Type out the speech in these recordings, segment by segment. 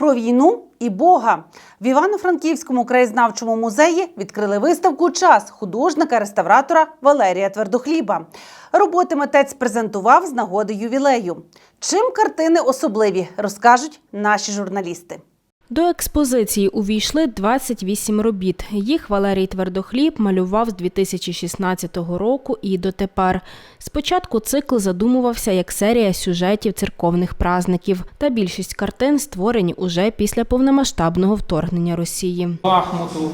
про війну і Бога. В Івано-Франківському краєзнавчому музеї відкрили виставку Час художника-реставратора Валерія Твердохліба. Роботи митець презентував з нагоди ювілею. Чим картини особливі, розкажуть наші журналісти. До експозиції увійшли 28 робіт. Їх Валерій Твердохліб малював з 2016 року і дотепер. Спочатку цикл задумувався як серія сюжетів церковних празників, та більшість картин створені уже після повномасштабного вторгнення Росії. Бахмуту,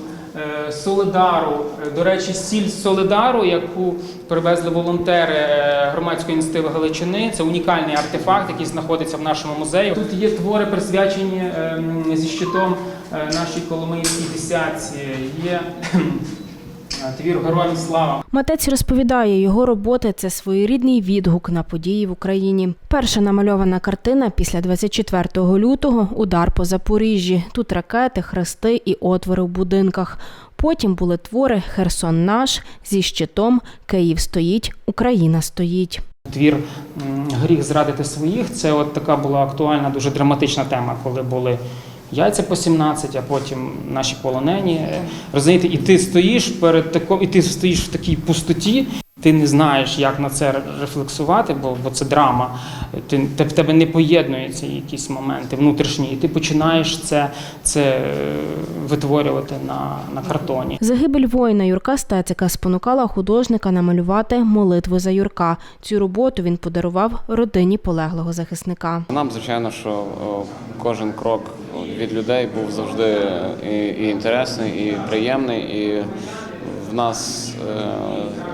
Солидару. Е, До речі, сіль Солидару, яку привезли волонтери е, громадської ініціативи Галичини. Це унікальний артефакт, який знаходиться в нашому музеї. Тут є твори присвячені е, зі щитом е, нашій Коломийській десятці. Є е, твір Героям слава. Митець розповідає, його роботи це своєрідний відгук на події в Україні. Перша намальована картина після 24 лютого удар по Запоріжжі. Тут ракети, хрести і отвори в будинках. Потім були твори Херсон наш зі щитом Київ стоїть, Україна стоїть. Твір Гріх зрадити своїх. Це от така була актуальна, дуже драматична тема, коли були яйця по 17, а потім наші полонені. Розумієте, і ти стоїш перед таком, і ти стоїш в такій пустоті. Ти не знаєш, як на це рефлексувати, бо, бо це драма. Ти, в тебе не поєднуються якісь моменти внутрішні, і ти починаєш це, це е, витворювати на, на картоні. Загибель воїна Юрка Стецика спонукала художника намалювати молитву за Юрка. Цю роботу він подарував родині полеглого захисника. Нам, звичайно, що кожен крок від людей був завжди і, і інтересний, і приємний. І в нас е,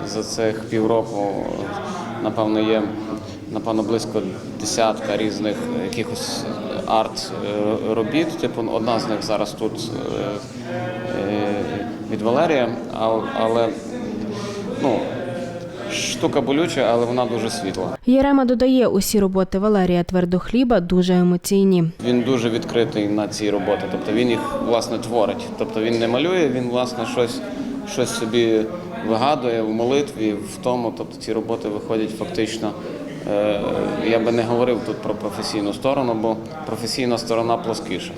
за цих півроку, напевно, є напевно близько десятка різних якихось е, робіт. Типу, одна з них зараз тут е, е, від Валерія, але ну, штука болюча, але вона дуже світла. Єрема додає, усі роботи Валерія Твердохліба дуже емоційні. Він дуже відкритий на ці роботи, тобто він їх власне творить. Тобто він не малює, він власне щось, щось собі вигадує в молитві, в тому. Тобто ці роботи виходять фактично. е, Я би не говорив тут про професійну сторону, бо професійна сторона плоскіша.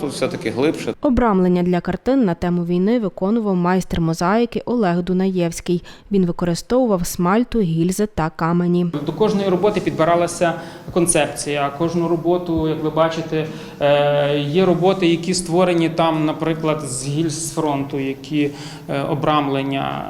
Тут все-таки глибше. Обрамлення для картин на тему війни виконував майстер мозаїки Олег Дунаєвський. Він використовував смальту, гільзи та камені. До кожної роботи підбиралася концепція. Кожну роботу, як ви бачите, е, є роботи, які створені там, наприклад, з гільз з фронту, які е, обрамлення.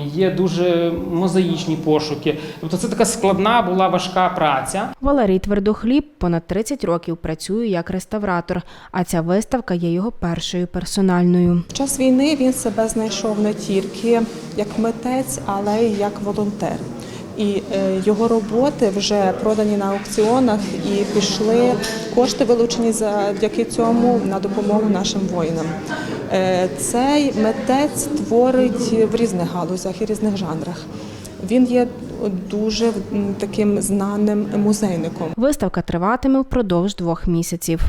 Е, Є дуже мозаїчні пошуки. Тобто це така складна була важка праця. Валерій Твердохліб понад 30 років працює як реставратор, а ця виставка є його першою персональною. В час війни він себе знайшов не тільки як митець, але й як волонтер. І е, його роботи вже продані на аукціонах і пішли кошти, вилучені завдяки цьому на допомогу нашим воїнам. Е, Цей митець творить в різних галузях і різних жанрах. Він є дуже таким знаним музейником. Виставка триватиме впродовж двох місяців.